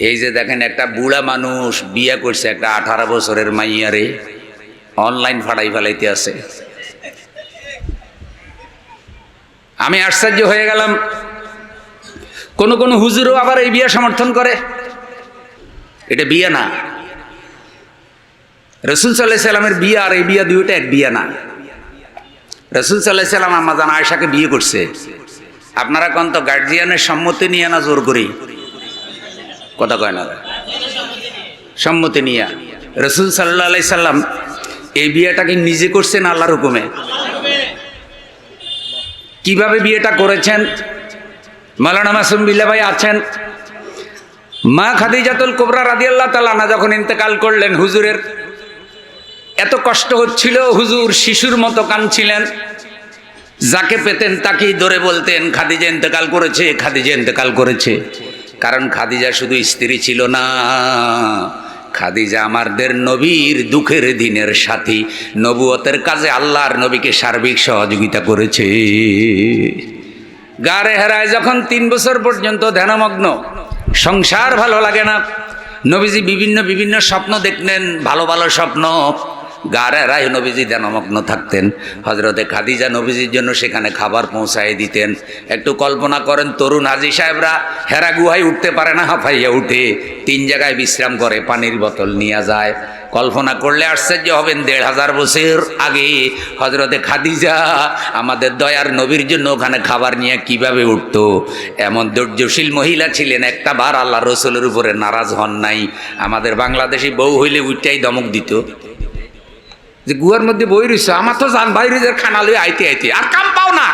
এই যে দেখেন, একটা বুড়া মানুষ বিয়ে করছে, একটা আঠারো বছরের মাইয়ারে অনলাইন ফাড়াই ফেলাইতে আছে। আমি আশ্চর্য হয়ে গেলাম। কোন কোন হুজুরও আবার এই বিয়ে সমর্থন করে। এটা বিয়ে না। রসুল সাল্লাহ সাল্লামের বিয়ে আর এই বিয়ে দুইটা এক বিয়ে না। রসুল সাল্লাহ সাল্লাম আমাজান আয়সাকে বিয়ে করছে। আপনারা কোন তো গার্জিয়ানের সম্মতি নিয়ে না জোর করি কথা কয় না। সম্মতি নিয়ে। রসুল সাল্লাহ আলাই সাল্লাম এই বিয়েটাকে নিজে করছেন আল্লাহর হুকুমে। কীভাবে বিয়েটা করেছেন? মালানা মাসুম বিল্লা ভাই আছেন। মা খাদিজাতুল কোবরা রাদিয়াল্লাহ তালানা যখন ইন্তেকাল করলেন হুজুরের, এত কষ্ট হচ্ছিল, হুজুর শিশুর মতো কাঁদছিলেন। যাকে পেতেন তাকেই ধরে বলতেন, খাদিজা ইন্তেকাল করেছে, খাদিজা ইন্তেকাল করেছে। কারণ খাদিজা শুধু স্ত্রী ছিল না। খাদিজা আমাদের নবীর দুঃখের দিনের সাথী। নবুয়তের কাজে আল্লাহর নবীকে সার্বিক সহযোগিতা করেছে। গারে হেরায় যখন তিন বছর পর্যন্ত ধ্যানমগ্ন, সংসার ভালো লাগে না। নবীজি বিভিন্ন বিভিন্ন স্বপ্ন দেখলেন, ভালো ভালো স্বপ্ন। গারে হেরায় নবীজি ধ্যানমগ্ন থাকতেন। হজরতে খাদিজা নবীজির জন্য সেখানে খাবার পৌঁছায় দিতেন। একটু কল্পনা করেন, তরুণ হাজি সাহেবরা হেরা গুহায় উঠতে পারে না হাফাইয়া উঠে তিন জায়গায় বিশ্রাম করে, পানির বোতল নিয়ে যায়। কল্পনা করলে আশ্চর্য হবেন, দেড় হাজার বছর আগে হজরতে খাদিজা আমাদের দয়ার নবীর জন্য ওখানে খাবার নিয়ে কীভাবে উঠতো? এমন ধৈর্যশীল মহিলা ছিলেন, একটা বার আল্লাহ রসুলের উপরে নারাজ হন নাই। আমাদের বাংলাদেশি বউ হইলে উঠটাই দমক দিত। যে গুয়ার মধ্যে বই রইছে, আমার তো জান বাইরে যে খানা লই আইতে আইতে, আর কাম পাও না।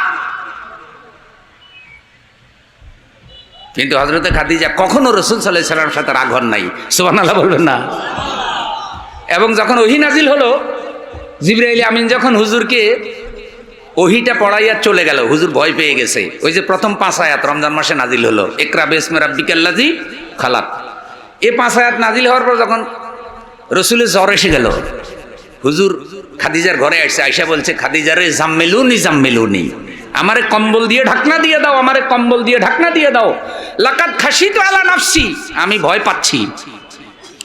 কিন্তু হজরতে খাদিজা কখনো রসুল সাল্লাহ সাল্লামের সাথে হন নাই। সোহান আল্লাহ বলবেন না। এবং যখন ওহি নাজিল হলো, জিব্রাইল আমিন যখন হুজুরকে ওহিটা পড়াইয়া চলে গেল, হুজুর ভয় পেয়ে গেছে। ওই যে প্রথম পাঁচ আয়াত রমজান মাসে নাজিল হলো একরা বেসমে রাব্বিকাল্লাজি খালাক। এ পাঁচ আয়াত নাজিল হওয়ার পর যখন রসুলের জ্বর এসে গেল হুজুর খাদিজার ঘরে আসছে আয়সা বলছে, খাদিজারে জাম্মেলুনি জাম্মেলুনি। আমারে কম্বল দিয়ে ঢাকনা দিয়ে দাও, আমারে কম্বল দিয়ে ঢাকনা দিয়ে দাও। লাকাত খাসি তো আলা নাফসি। আমি ভয় পাচ্ছি।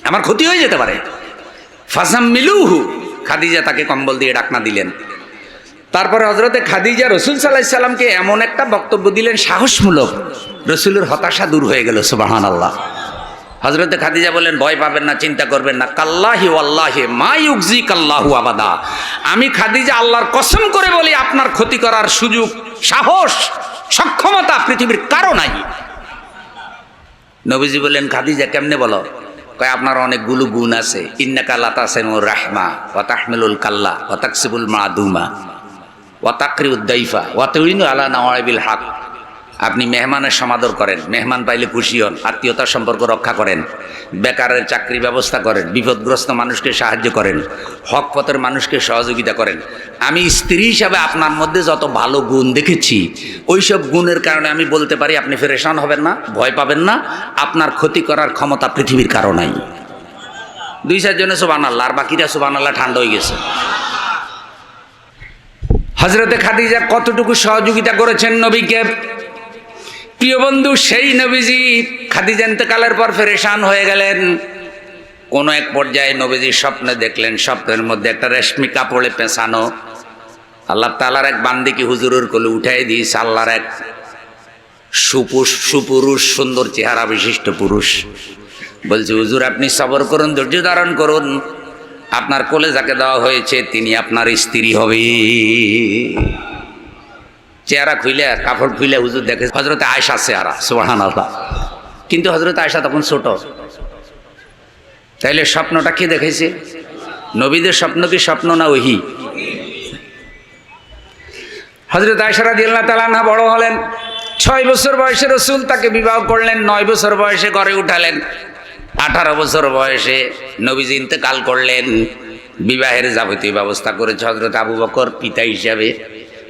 আমার ক্ষতি হয়ে যেতে পারে। ফাজাম মিলুহু খাদিজা তাকে কম্বল দিয়ে ডাকনা দিলেন। তারপরে হজরতে খাদিজা রসুল সাল্লাহ সাল্লামকে এমন একটা বক্তব্য দিলেন, সাহসমূলক। রসুলের হতাশা দূর হয়ে গেল সুবাহান আল্লাহ হজরতে খাদিজা বললেন, ভয় পাবেন না, চিন্তা করবেন না। কাল্লাহি ওয়াল্লাহে মা ইউকজি কাল্লাহু আবাদা। আমি খাদিজা আল্লাহর কসম করে বলি, আপনার ক্ষতি করার সুযোগ, সাহস, সক্ষমতা পৃথিবীর কারও নাই। নবীজি বললেন, খাদিজা কেমনে বলো? কয়, আপনার অনেকগুলো গুণ আছে। ইন্নাকা লাতাসেনুর রাহমা মাদুমা ওয়াতাকরি উদ্দাইফা ওয়াতউইনু আলা নওয়াইবিল হক। আপনি মেহমানের সমাদর করেন, মেহমান পাইলে খুশি হন, আত্মীয়তার সম্পর্ক রক্ষা করেন, বেকারের চাকরি ব্যবস্থা করেন, বিপদগ্রস্ত মানুষকে সাহায্য করেন, হক পথের মানুষকে সহযোগিতা করেন। আমি স্ত্রী হিসাবে আপনার মধ্যে যত ভালো গুণ দেখেছি ওই সব গুণের কারণে আমি বলতে পারি আপনি ফেরেশান হবেন না, ভয় পাবেন না, আপনার ক্ষতি করার ক্ষমতা পৃথিবীর কারও নাই। দুই চারজনে সুবান আল্লাহ আর বাকিরা সুবান আল্লাহ ঠান্ডা হয়ে গেছে। হজরতে খাদিজা কতটুকু সহযোগিতা করেছেন নবীকে? প্রিয় বন্ধু, সেই নবীজি খাদিজা ইন্তেকালের পর ফেরেশান হয়ে গেলেন। কোন এক পর্যায়ে নবীজি স্বপ্নে দেখলেন, স্বপ্নের মধ্যে একটা রেশমি কাপড়ে পেঁচানো। আল্লাহ তালার এক বান্দিকে হুজুরের কোলে উঠাই দিয়েছে, আল্লাহর এক সুপুষ সুপুরুষ, সুন্দর চেহারা বিশিষ্ট পুরুষ। বলছে, হুজুর, আপনি সবর করুন, ধৈর্য ধারণ করুন। আপনার কোলে যাকে দেওয়া হয়েছে, তিনি আপনার স্ত্রী হবে চেহারা খুইলে, কাপড় খুইলে হুজুর দেখে হজরতে আয়সা চেহারা সোহান আল্লাহ কিন্তু হজরত আয়সা তখন ছোট। তাইলে স্বপ্নটা কে দেখেছে নবীদের স্বপ্ন কি স্বপ্ন না ওহি? হজরত আয়সারা দিল্লা তালানা বড় হলেন। ছয় বছর বয়সে রসুল তাকে বিবাহ করলেন, নয় বছর বয়সে ঘরে উঠালেন। আঠারো বছর বয়সে নবীজি ইন্তেকাল করলেন। বিবাহের যাবতীয় ব্যবস্থা করেছে হজরত আবু বকর, পিতা হিসাবে।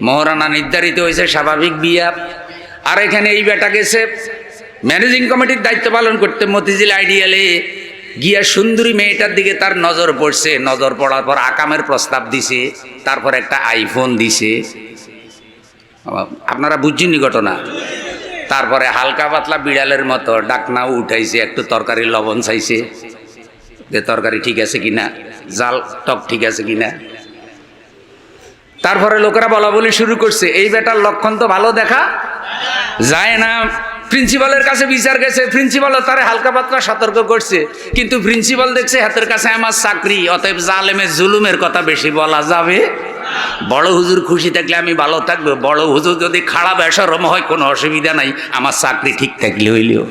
মহারানা নির্ধারিত হয়েছে, স্বাভাবিক বিয়া। আর এখানে এই বেটা গেছে। ম্যানেজিং কমিটির দায়িত্ব পালন করতে মতিঝিল আইডিয়ালে গিয়া সুন্দরী মেয়েটার দিকে তার নজর পড়ছে। নজর পড়ার পর আকামের প্রস্তাব দিছে, তারপর একটা আইফোন দিছে। আপনারা বুঝছেননি ঘটনা? তারপরে হালকা পাতলা বিড়ালের মতো ডাকনাও উঠাইছে, একটু তরকারি লবণ চাইছে। যে তরকারি ঠিক আছে কিনা? জাল টক ঠিক আছে কিনা? তারপরে লোকেরা বলা বলি শুরু করছে, এই বেটার লক্ষণ তো ভালো দেখা যায় না। প্রিন্সিপালের কাছে বিচার গেছে প্রিন্সিপালও তারা হালকা পাতলা সতর্ক করছে, কিন্তু প্রিন্সিপাল দেখছে হাতের কাছে আমার চাকরি, অতএব জালেমের জুলুমের কথা বেশি বলা যাবে। বড় হুজুর খুশি থাকলে আমি ভালো থাকব, বড় হুজুর যদি খারাপ বেসরম হয়, কোনো অসুবিধা নাই, আমার চাকরি ঠিক থাকলে হইলেও।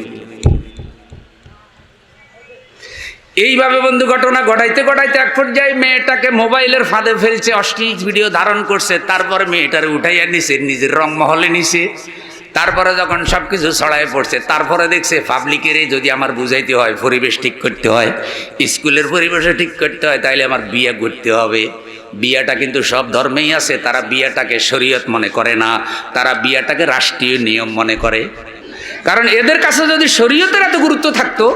এইভাবে বন্ধু ঘটনা ঘটাইতে ঘটাইতে এক পর্যায়ে মেয়েটাকে মোবাইলের ফাঁদে ফেলছে, অশ্লীল ভিডিও ধারণ করছে। তারপরে মেয়েটারে উঠাইয়া নিছে, নিজের রং মহলে নিছে। তারপরে যখন সব কিছু ছড়ায় পড়ছে, তারপরে দেখছে পাবলিকেরই যদি আমার বুঝাইতে হয়, পরিবেশ ঠিক করতে হয়, স্কুলের পরিবেশে ঠিক করতে হয়, তাইলে আমার বিয়ে করতে হবে। বিয়াটা কিন্তু সব ধর্মেই আছে, তারা বিয়াটাকে শরীয়ত মনে করে না, তারা বিয়াটাকে রাষ্ট্রীয় নিয়ম মনে করে। কারণ এদের কাছে যদি শরীয়তের এত গুরুত্ব থাকতো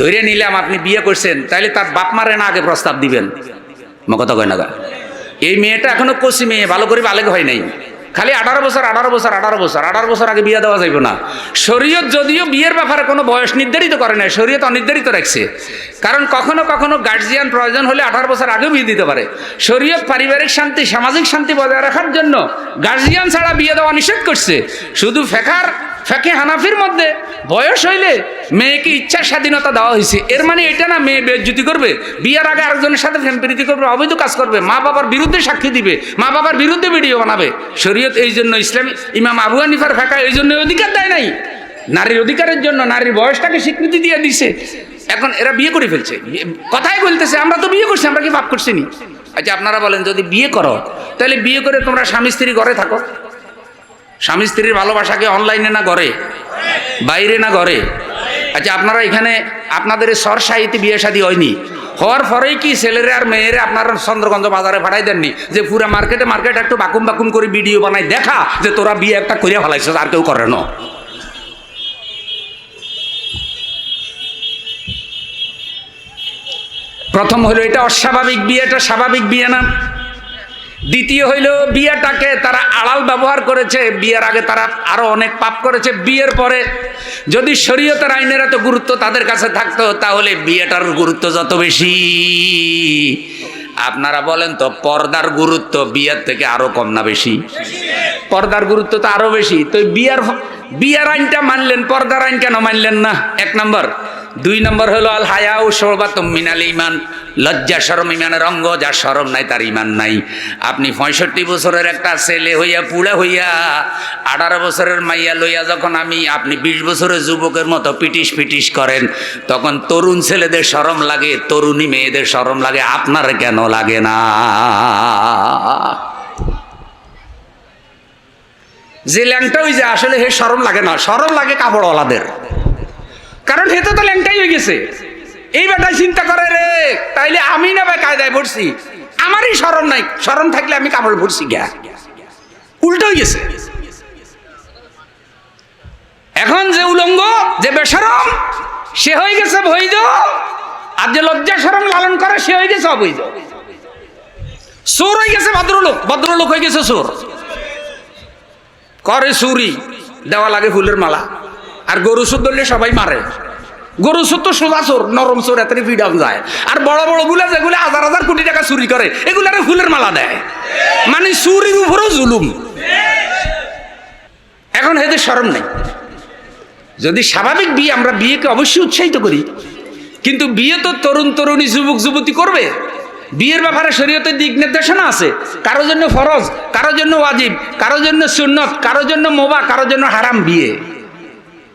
ধরে নিলাম আপনি বিয়ে করছেন তাহলে তার বাপ মারে না আগে প্রস্তাব দিবেন। কথা কয় না। এই মেয়েটা এখনও কচি মেয়ে, ভালো করে বালেগ হয় নাই। খালি আঠারো বছর আঠারো বছর আঠারো বছর আঠারো বছর আগে বিয়ে দেওয়া যাইব না। শরীয়ত যদিও বিয়ের ব্যাপারে কোনো বয়স নির্ধারিত করে না শরীয়ত অনির্ধারিত রাখছে। কারণ কখনো কখনো গার্জিয়ান প্রয়োজন হলে আঠারো বছর আগেও বিয়ে দিতে পারে। শরীয়ত পারিবারিক শান্তি, সামাজিক শান্তি বজায় রাখার জন্য গার্জিয়ান ছাড়া বিয়ে দেওয়া নিষেধ করছে। শুধু ফেকার ফেকে হানাফির মধ্যে বয়স হইলে মেয়েকে ইচ্ছার স্বাধীনতা দেওয়া হয়েছে এর মানে এটা না মেয়ে বেজ্জুতি করবে, বিয়ার আগে আরেকজনের সাথে প্রেম প্রীতি করবে, অবৈধ কাজ করবে, মা বাবার বিরুদ্ধে সাক্ষী দিবে, মা বাবার বিরুদ্ধে ভিডিও বানাবে। শরীয়ত এই জন্য ইসলামী, ইমাম আবু হানিফার ফেকা এই জন্য অধিকার দেয় নাই। নারীর অধিকারের জন্য নারীর বয়সটাকে স্বীকৃতি দিয়ে দিছে। এখন এরা বিয়ে করে ফেলছে। কথাই বলতেছে, আমরা তো বিয়ে করছি, আমরা কি পাপ করছি নি? আচ্ছা আপনারা বলেন, যদি বিয়ে করো, তাহলে বিয়ে করে তোমরা স্বামী স্ত্রী ঘরে থাকো। স্বামী স্ত্রীর ভালোবাসাকে অনলাইনে না ঘরে? বাইরে না ঘরে? আচ্ছা আপনারা এখানে আপনাদের সর সাহিত্যে বিয়ে শাদী হয়নি। হওয়ার পরেই কি ছেলেরা আর মেয়েরা আপনারা চন্দ্রগঞ্জ বাজারে ভাড়াই দেননি? যে পুরো মার্কেটে মার্কেট একটু বাকুম বাকুম করে ভিডিও বানাই দেখা যে তোরা বিয়ে একটা করিয়া ফেলাইছিস, আর কেউ করে না। প্রথম হলো এটা অস্বাভাবিক বিয়ে, এটা স্বাভাবিক বিয়ে না? দ্বিতীয় হইল বিয়েটাকে তারা আড়াল ব্যবহার করেছে। বিয়ের আগে তারা আরও অনেক পাপ করেছে। বিয়ের পরে যদি শরীয়তের আইনের এত গুরুত্ব তাদের কাছে থাকতো, তাহলে বিয়েটার গুরুত্ব যত বেশি। আপনারা বলেন তো, পর্দার গুরুত্ব বিয়ের থেকে আরও কম না বেশি? পর্দার গুরুত্ব তো আরও বেশি। তো বিয়ার বিয়ার আইনটা মানলেন, পর্দার আইন কেন মানলেন না? এক নম্বর দুই নম্বর হলো, আল হায়া ও সর্বাতম মিনাল ইমান লজ্জা সরম ইমানের অঙ্গ, যার সরম নাই, তার ইমান নাই। আপনি পঁয়ষট্টি বছরের একটা ছেলে হইয়া পুড়া হইয়া, আঠারো বছরের মাইয়া লইয়া যখন আমি, আপনি বিশ বছরের যুবকের মতো পিটিস পিটিস করেন, তখন তরুণ ছেলেদের সরম লাগে, তরুণী মেয়েদের সরম লাগে, আপনার কেন লাগে না? যে ল্যাংটা ওই যে আসলে হে সরম লাগে না সরম লাগে কাপড়ওয়ালাদের। কারণ হেতে তো ল্যাংটাই হয়ে গেছে। এই বেটাই চিন্তা করে রে, তাইলে আমি না ভাই কায়দায় ভরছি আমারই সরম নাই সরম থাকলে আমি কাপড় ভরছি গা উল্টো হয়ে গেছে। এখন যে উলঙ্গ, যে বেসরম সে হয়ে গেছে বৈধ, আর যে লজ্জা সরম লালন করে, সে হয়ে গেছে অবৈধ। চোর হয়ে গেছে ভদ্রলোক ভদ্রলোক হয়ে গেছে চোর। করে চুরি, দেওয়া লাগে ফুলের মালা। আর গরু সুদ ধরলে সবাই মারে। গরু সুদ তো সোজা চোর, নরম চোর এত ফ্রিডম যায় আর বড় বড়গুলা যেগুলো হাজার হাজার কোটি টাকা চুরি করে, এগুলারে ফুলের মালা দেয়। মানে চুরির উপরেও জুলুম। এখন এদের সরম নেই। যদি স্বাভাবিক বিয়ে, আমরা বিয়েকে অবশ্যই উৎসাহিত করি। কিন্তু বিয়ে তো তরুণ তরুণী, যুবক যুবতী করবে। বিয়ের ব্যাপারে শরীয়তের দিক নির্দেশনা আছে। কারোর জন্য ফরজ, কারোর জন্য ওয়াজিব, কারোর জন্য সুন্নত, কারোর জন্য মোবা, কারোর জন্য হারাম বিয়ে।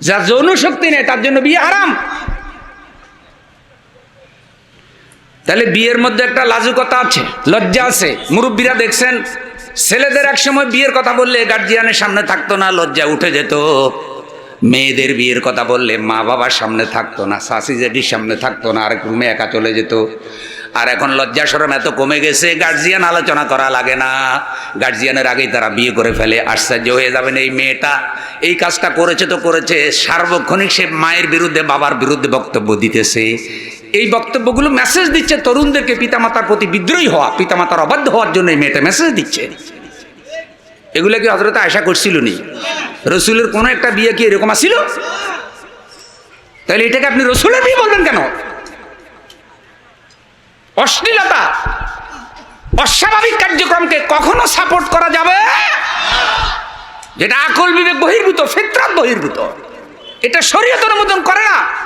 যার যৌন শক্তি নেই, তার জন্য বিয়ে হারাম। তাহলে বিয়ের মধ্যে একটা লাজুকতা আছে, লজ্জা আছে। মুরব্বীরা দেখছেন, ছেলেদের এক সময় বিয়ের কথা বললে গার্জিয়ানের সামনে থাকতো না, লজ্জা উঠে যেত। মেয়েদের বিয়ের কথা বললে মা বাবার সামনে থাকতো না শাশি জেডির সামনে থাকতো না, আরেক রুমে একা চলে যেত। আর এখন লজ্জা সরম এত কমে গেছে গার্জিয়ান আলোচনা করা লাগে না। গার্জিয়ানের আগেই তারা বিয়ে করে ফেলে, আশ্চর্য হয়ে যাবেন এই মেয়েটা। এই কাজটা করেছে তো করেছে, সার্বক্ষণিক সে মায়ের বিরুদ্ধে, বাবার বিরুদ্ধে বক্তব্য দিতেছে। এই বক্তব্যগুলো মেসেজ দিচ্ছে তরুণদেরকে, পিতামাতার প্রতি বিদ্রোহী হওয়া, পিতামাতার অবাধ্য হওয়ার জন্য এই মেয়েটা মেসেজ দিচ্ছে। এগুলো কি হজরত আশা করছিল নি? রসুলের কোনো একটা বিয়ে কি এরকম আসছিল তাহলে এটাকে আপনি রসুলের বিয়ে বলবেন কেন? অশ্লীলতা। অস্বাভাবিক কার্যক্রমকে কখনো সাপোর্ট করা যাবে? যেটা আকল বিবেক বহির্ভূত, ফিতরাত বহির্ভূত। এটা শরীয়তের অনুমোদন করে না।